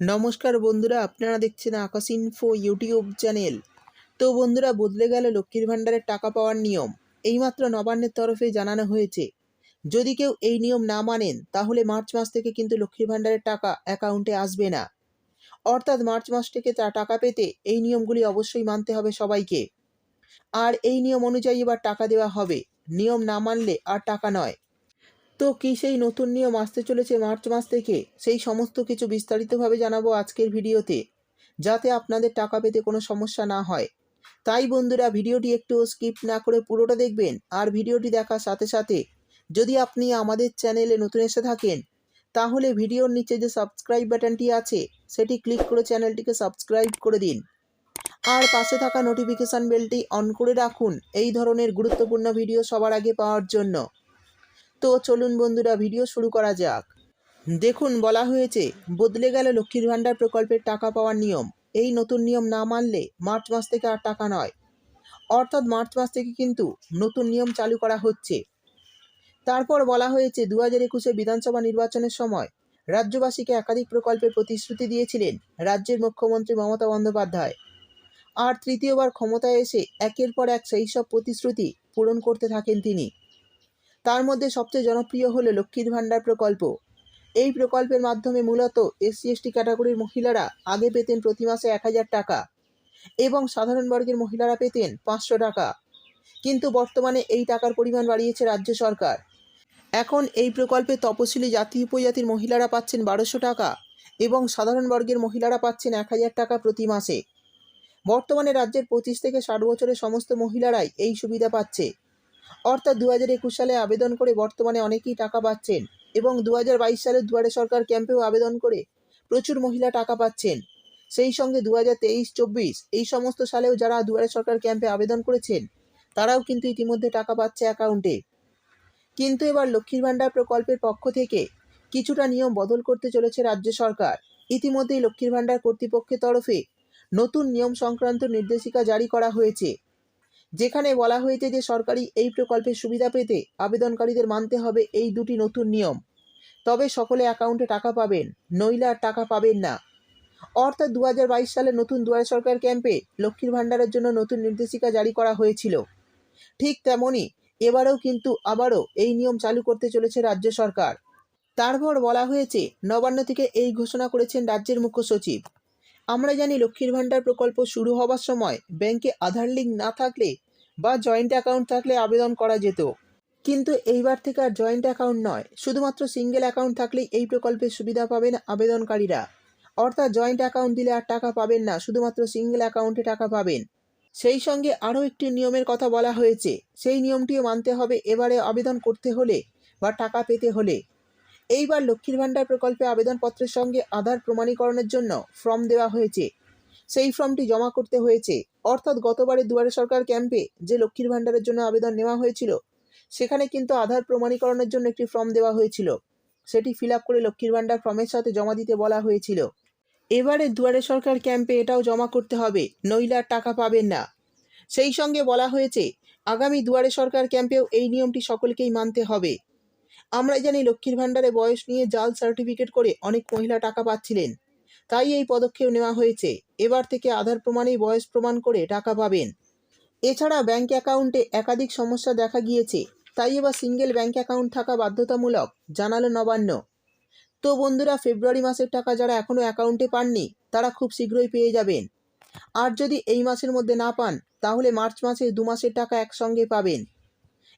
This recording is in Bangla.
নমস্কার বন্ধুরা, আপনারা দেখছেন আকাশ ইনফো ইউটিউব চ্যানেল তো বন্ধুরা, বদলে গেল লক্ষ্মীর ভাণ্ডারের টাকা পাওয়ার নিয়ম। এইমাত্র নবান্নের তরফে জানানো হয়েছে, যদি কেউ এই নিয়ম না মানেন, তাহলে মার্চ মাস থেকে কিন্তু লক্ষ্মীর ভাণ্ডারের টাকা অ্যাকাউন্টে আসবে না। অর্থাৎ মার্চ মাস থেকে তা টাকা পেতে এই নিয়মগুলি অবশ্যই মানতে হবে সবাইকে। আর এই নিয়ম অনুযায়ী এবার টাকা দেওয়া হবে। নিয়ম না মানলে আর টাকা নয়। তো কি সেই নতুন নিয়ম আসতে চলেছে মার্চ মাস থেকে? সেই সমস্ত কিছু বিস্তারিতভাবে জানাব আজকের ভিডিওতে, যাতে আপনাদের টাকা পেতে কোনো সমস্যা না হয়। তাই বন্ধুরা, ভিডিওটি একটু স্কিপ না করে পুরোটা দেখবেন আর ভিডিওটি দেখার সাথে সাথে যদি আপনি আমাদের চ্যানেলে নতুন এসে থাকেন, তাহলে ভিডিওর নিচে যে সাবস্ক্রাইব বাটনটি আছে, সেটি ক্লিক করে চ্যানেলটিকে সাবস্ক্রাইব করে দিন। আর পাশে থাকা নোটিফিকেশান বেলটি অন করে রাখুন, এই ধরনের গুরুত্বপূর্ণ ভিডিও সবার আগে পাওয়ার জন্য। তো চলুন বন্ধুরা ভিডিও শুরু করা যাক। দেখুন, বলা হয়েছে, বদলে গেল লক্ষ্মীর ভাণ্ডার প্রকল্পের টাকা পাওয়ার নিয়ম। এই নতুন নিয়ম না মানলে মার্চ মাস থেকে আর টাকা নয়। অর্থাৎ মার্চ মাস থেকে কিন্তু নতুন নিয়ম চালু করা হচ্ছে। তারপর বলা হয়েছে দু হাজার একুশে বিধানসভা নির্বাচনের সময় রাজ্যবাসীকে একাধিক প্রকল্পের প্রতিশ্রুতি দিয়েছিলেন রাজ্যের মুখ্যমন্ত্রী মমতা বন্দ্যোপাধ্যায়। আর তৃতীয়বার ক্ষমতায় এসে একের পর এক সেই সব প্রতিশ্রুতি পূরণ করতে থাকেন তিনি। তার মধ্যে সবচেয়ে জনপ্রিয় হলো লক্ষ্মীর ভাণ্ডার প্রকল্প। এই প্রকল্পের মাধ্যমে মূলত এসসি এসটি ক্যাটাগরির মহিলারা আগে পেতেন প্রতি মাসে এক হাজার টাকা এবং সাধারণ বর্গের মহিলারা পেতেন পাঁচশো টাকা। কিন্তু বর্তমানে এই টাকার পরিমাণ বাড়িয়েছে রাজ্য সরকার। এখন এই প্রকল্পে তপশিলি জাতি উপজাতির মহিলারা পাচ্ছেন বারোশো টাকা এবং সাধারণ বর্গের মহিলারা পাচ্ছেন এক হাজার টাকা প্রতি মাসে। বর্তমানে রাজ্যের পঁচিশ থেকে ষাট বছরের সমস্ত মহিলারাই এই সুবিধা পাচ্ছে। অর্থাৎ দু হাজার একুশ সালে আবেদন করে বর্তমানে অনেকেই টাকা পাচ্ছেন এবং দু হাজার বাইশ সালে দুয়ারে সরকার ক্যাম্পেও আবেদন করে প্রচুর মহিলা টাকা পাচ্ছেন। সেই সঙ্গে দু হাজার তেইশ চব্বিশ এই সমস্ত সালেও যারা দুয়ারে সরকার ক্যাম্পে আবেদন করেছেন, তারাও কিন্তু ইতিমধ্যে টাকা পাচ্ছে অ্যাকাউন্টে। কিন্তু এবার লক্ষ্মীর ভাণ্ডার প্রকল্পের পক্ষ থেকে কিছুটা নিয়ম বদল করতে চলেছে রাজ্য সরকার। ইতিমধ্যেই লক্ষ্মীর ভাণ্ডার কর্তৃপক্ষের তরফে নতুন নিয়ম সংক্রান্ত নির্দেশিকা জারি করা হয়েছে। যেখানে বলা হয়েছে যে সরকারি এই প্রকল্পের সুবিধা পেতে আবেদনকারীদের মানতে হবে এই দুটি নতুন নিয়ম। তবে সকলে অ্যাকাউন্টে টাকা পাবেন, নইলে আর টাকা পাবেন না। অর্থাৎ দু হাজার বাইশ সালে নতুন দুয়ারে সরকার ক্যাম্পে লক্ষ্মীর ভাণ্ডারের জন্য নতুন নির্দেশিকা জারি করা হয়েছিল। ঠিক তেমনই এবারেও কিন্তু আবারও এই নিয়ম চালু করতে চলেছে রাজ্য সরকার। তারপর বলা হয়েছে, নবান্ন থেকে এই ঘোষণা করেছেন রাজ্যের মুখ্য সচিব। আমরা জানি লক্ষ্মীর ভাণ্ডার প্রকল্প শুরু হওয়ার সময় ব্যাংকে আধার লিঙ্ক না থাকলে বা জয়েন্ট অ্যাকাউন্ট থাকলে আবেদন করা যেত। কিন্তু এইবার থেকে আর জয়েন্ট অ্যাকাউন্ট নয়, শুধুমাত্র সিঙ্গেল অ্যাকাউন্ট থাকলেই এই প্রকল্পের সুবিধা পাবেন আবেদনকারীরা। অর্থাৎ জয়েন্ট অ্যাকাউন্ট দিলে আর টাকা পাবেন না, শুধুমাত্র সিঙ্গেল অ্যাকাউন্টে টাকা পাবেন। সেই সঙ্গে আরও একটি নিয়মের কথা বলা হয়েছে, সেই নিয়মটিও মানতে হবে এবারে আবেদন করতে হলে বা টাকা পেতে হলে। এইবার লক্ষ্মীর ভাণ্ডার প্রকল্পে আবেদনপত্রের সঙ্গে আধার প্রমাণীকরণের জন্য ফর্ম দেওয়া হয়েছে। সেই ফর্মটি জমা করতে হয়েছে। অর্থাৎ গতবারে দুয়ারে সরকার ক্যাম্পে যে লক্ষ্মীর ভাণ্ডারের জন্য আবেদন নেওয়া হয়েছিল, সেখানে কিন্তু আধার প্রমাণীকরণের জন্য একটি ফর্ম দেওয়া হয়েছিল। সেটি ফিল করে লক্ষ্মীর ভাণ্ডার ফর্মের সাথে জমা দিতে বলা হয়েছিল। এবারে দুয়ারে সরকার ক্যাম্পে এটাও জমা করতে হবে, নইলে আর টাকা পাবেন না। সেই সঙ্গে বলা হয়েছে, আগামী দুয়ারে সরকার ক্যাম্পেও এই নিয়মটি সকলকেই মানতে হবে। আমরা জানি লক্ষ্মীর ভাণ্ডারে বয়স নিয়ে জাল সার্টিফিকেট করে অনেক মহিলা টাকা পাচ্ছিলেন। তাই এই পদক্ষেপ নেওয়া হয়েছে। এবার থেকে আধার প্রমাণেই বয়স প্রমাণ করে টাকা পাবেন। এছাড়া ব্যাংক অ্যাকাউন্টে একাধিক সমস্যা দেখা গিয়েছে। তাই এবার সিঙ্গেল ব্যাংক অ্যাকাউন্ট থাকা বাধ্যতামূলক, জানালো নবান্ন। তো বন্ধুরা, ফেব্রুয়ারি মাসের টাকা যারা এখনও অ্যাকাউন্টে পাননি, তারা খুব শীঘ্রই পেয়ে যাবেন। আর যদি এই মাসের মধ্যে না পান, তাহলে মার্চ মাসে দু মাসের টাকা একসঙ্গে পাবেন।